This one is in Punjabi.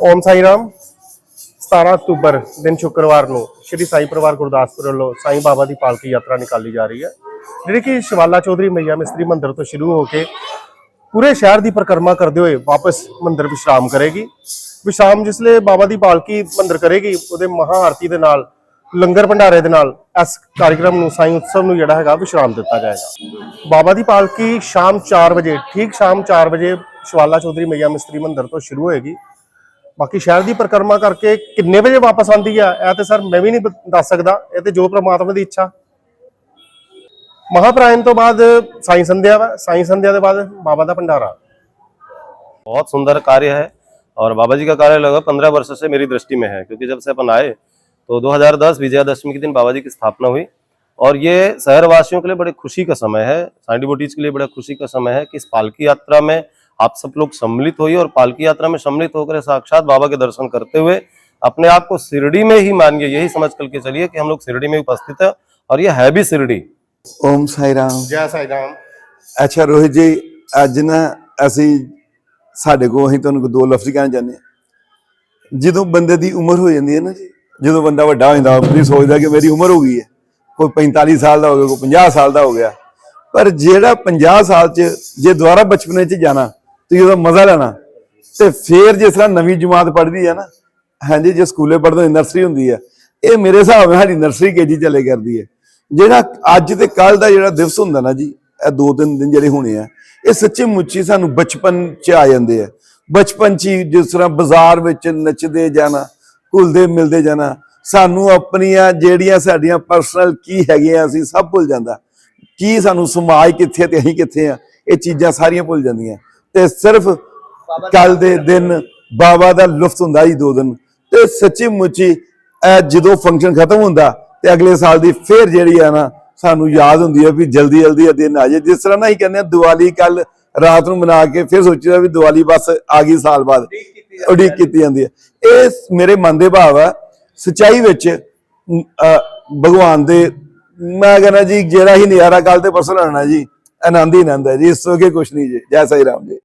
ਓਮ ਸਾਈ ਰਾਮ। 17 ਅਕਤੂਬਰ, ਦਿਨ ਸ਼ੁੱਕਰਵਾਰ ਨੂੰ ਸ਼੍ਰੀ ਸਾਈ ਪਰਿਵਾਰ ਗੁਰਦਾਸਪੁਰ ਵੱਲੋਂ ਸਾਈ ਬਾਬਾ ਦੀ ਪਾਲਕੀ ਯਾਤਰਾ ਨਿਕਾਲੀ ਜਾ ਰਹੀ ਹੈ। ਜਿਹੜੀ ਕਿ ਸ਼ਿਵਾਲਾ ਚੌਧਰੀ ਮਈਆ ਮਿਸਤਰੀ ਮੰਦਿਰ ਤੋਂ ਸ਼ੁਰੂ ਹੋ ਕੇ ਪੂਰੇ ਸ਼ਹਿਰ ਦੀ ਪਰਿਕਰਮਾ ਕਰਦੇ ਹੋਏ ਵਾਪਸ ਮੰਦਿਰ ਵਿਸ਼ਰਾਮ ਕਰੇਗੀ। ਵਿਸ਼ਰਾਮ ਜਿਸਲੇ ਬਾਬਾ ਦੀ ਪਾਲਕੀ ਮੰਦਿਰ ਕਰੇਗੀ, ਉਹਦੇ ਮਹਾ ਆਰਤੀ ਦੇ ਨਾਲ, ਲੰਗਰ ਭੰਡਾਰੇ ਦੇ ਨਾਲ ਇਸ ਕਾਰਜਕ੍ਰਮ ਨੂੰ, ਸਾਈ ਉਤਸਵ ਨੂੰ ਜਿਹੜਾ ਹੈਗਾ ਵਿਸ਼ਰਾਮ ਦਿੱਤਾ ਜਾਏਗਾ। ਬਾਬਾ ਦੀ ਪਾਲਕੀ ਸ਼ਾਮ 4 ਵਜੇ, ਠੀਕ ਸ਼ਾਮ 4 ਵਜੇ ਸ਼ਵਾਲਾ ਚੌਧਰੀ ਮਈਆ ਮਿਸਤਰੀ ਮੰਦਿਰ ਤੋਂ ਸ਼ੁਰੂ ਹੋਏਗੀ। ਬਾਕੀ ਸ਼ਹਿਰ ਦੀ ਪਰਿਕਰਮਾ ਕਰਕੇ ਕਿੰਨੇ ਵਜੇ ਵਾਪਸ ਆਉਂਦੀ ਆ ਇਹ ਤੇ ਸਰ ਮੈਂ ਵੀ ਨਹੀਂ ਬ- ਦੱਸ ਸਕਦਾ ਇਹ ਤੇ ਜੋ ਪ੍ਰਮਾਤਮਾ ਦੀ ਇੱਛਾ ਮਹਾਪ੍ਰਾਇਣ ਤੋਂ ਬਾਅਦ ਸਾਈ ਸੰਧਿਆ ਵਾ ਸਾਈ ਸੰਧਿਆ ਦੇ ਬਾਅਦ ਬਾਬਾ ਦਾ ਭੰਡਾਰਾ बहुत सुंदर कार्य है और बाबा जी का कार्य लगभग पंद्रह वर्ष से मेरी दृष्टि में है क्योंकि जब से अपन आए तो 2010 विजयादशमी के दिन बाबा जी की स्थापना हुई और ये शहरवासियों के लिए बड़े खुशी का समय है साई डिवोटीज के लिए बड़ा खुशी का समय है कि इस पालकी यात्रा में आप सब लोग सम्मिलित होइए और पालकी यात्रा में सम्मिलित होकर साक्षात बाबा के दर्शन करते हुए अपने आप को शिरडी में ही मानिए यही समझ करके चलिए कि हम लोग शिरडी में उपस्थित है और ये है भी शिरडी ਓਮ ਸਾਈ ਰਾਮ ਜੈ ਸਾਈ ਰਾਮ ਅੱਛਾ ਰੋਹਿਤ ਜੀ ਅੱਜ ਨਾ ਅਸੀਂ ਸਾਡੇ ਕੋਲ ਅਸੀਂ ਤੁਹਾਨੂੰ ਦੋ ਲਫ਼ਜ਼ ਕਹਿਣਾ ਚਾਹੁੰਦੇ ਹਾਂ ਜਦੋਂ ਬੰਦੇ ਦੀ ਉਮਰ ਹੋ ਜਾਂਦੀ ਹੈ ਨਾ ਜੀ ਜਦੋਂ ਬੰਦਾ ਵੱਡਾ ਹੋ ਜਾਂਦਾ ਆਪਣੀ ਸੋਚਦਾ ਕਿ ਮੇਰੀ ਉਮਰ ਹੋ ਗਈ ਹੈ ਕੋਈ 45 ਸਾਲ ਦਾ ਹੋ ਗਿਆ ਕੋਈ 50 ਸਾਲ ਦਾ ਹੋ ਗਿਆ ਪਰ ਜਿਹੜਾ 50 ਸਾਲ ਚ ਜੇ ਦੁਬਾਰਾ ਬਚਪਨੇ ਚ ਜਾਣਾ ਤੁਸੀਂ ਉਹਦਾ ਮਜ਼ਾ ਲੈਣਾ, ਤੇ ਫੇਰ ਜਿਸ ਤਰ੍ਹਾਂ ਨਵੀਂ ਜਮਾਤ ਪੜ੍ਹਦੀ ਹੈ ਨਾ, ਹਾਂਜੀ, ਜੇ ਸਕੂਲੇ ਪੜ੍ਹਦੇ ਨਰਸਰੀ ਹੁੰਦੀ ਹੈ, ਇਹ ਮੇਰੇ ਹਿਸਾਬ ਨਾਲ ਸਾਡੀ ਨਰਸਰੀ ਕੇਜੀ ਚਲੇ ਕਰਦੀ ਹੈ। ਜਿਹੜਾ ਅੱਜ ਤੇ ਕੱਲ ਦਾ ਜਿਹੜਾ ਦਿਵਸ ਹੁੰਦਾ ਨਾ ਜੀ, ਇਹ ਦੋ ਤਿੰਨ ਦਿਨ ਜਿਹੜੇ ਹੋਣੇ ਆ, ਇਹ ਸੱਚੇ ਮੁੱਚੀ ਸਾਨੂੰ ਬਚਪਨ ਚ ਆ ਜਾਂਦੇ ਆ। ਬਚਪਨ ਚ ਹੀ ਜਿਸ ਤਰ੍ਹਾਂ ਬਾਜ਼ਾਰ ਵਿੱਚ ਨੱਚਦੇ ਜਾਣਾ, ਘੁਲਦੇ ਮਿਲਦੇ ਜਾਣਾ, ਸਾਨੂੰ ਆਪਣੀਆਂ ਜਿਹੜੀਆਂ ਸਾਡੀਆਂ ਪਰਸਨਲ ਕੀ ਹੈਗੀਆਂ ਅਸੀਂ ਸਭ ਭੁੱਲ ਜਾਂਦਾ। ਕੀ ਸਾਨੂੰ ਸਮਾਜ ਕਿੱਥੇ ਤੇ ਅਸੀਂ ਕਿੱਥੇ ਆ ਇਹ ਚੀਜ਼ਾਂ ਸਾਰੀਆਂ ਭੁੱਲ ਜਾਂਦੀਆਂ। ਤੇ ਸਿਰਫ ਕੱਲ ਦੇ ਦਿਨ ਬਾਬਾ ਦਾ ਲੁਫਤ ਹੁੰਦਾ ਜੀ ਦੋ ਦਿਨ। ਤੇ ਸੱਚੀ ਮੁੱਚੀ ਜਦੋਂ ਫੰਕਸ਼ਨ ਖਤਮ ਹੁੰਦਾ ਤੇ ਅਗਲੇ ਸਾਲ ਦੀ ਫੇਰ ਜਿਹੜੀ ਆ ਨਾ ਸਾਨੂੰ ਯਾਦ ਹੁੰਦੀ ਹੈ ਵੀ ਜਲਦੀ ਜਲਦੀ ਇਹ ਦਿਨ ਆ ਜਾਏ। ਜਿਸ ਤਰ੍ਹਾਂ ਨਾ ਹੀ ਕਹਿੰਦੇ ਆ ਦੀਵਾਲੀ ਕੱਲ ਰਾਤ ਨੂੰ ਮਨਾ ਕੇ ਫਿਰ ਸੋਚੀਦਾ ਵੀ ਦੀਵਾਲੀ ਬਸ ਆ ਗਈ ਸਾਲ ਬਾਅਦ। ਉਡੀਕ ਕੀਤੀ ਜਾਂਦੀ ਹੈ ਇਹ ਮੇਰੇ ਮਨ ਦੇ ਭਾਵ ਆ ਸਚਾਈ ਵਿੱਚ ਭਗਵਾਨ ਦੇ ਮੈਂ ਕਹਿੰਦਾ ਜੀ ਜਿਹੜਾ ਹੀ ਨਜ਼ਾਰਾ ਕੱਲ ਤੇ ਪਰਸੋਂ ਲੈਣਾ ਜੀ ਆਨੰਦ ਹੀ ਆਨੰਦ ਹੈ ਜੀ ਇਸ ਤੋਂ ਅੱਗੇ ਕੁਝ ਨਹੀਂ ਜੀ। ਜੈ ਸਾਈ ਰਾਮ ਜੀ।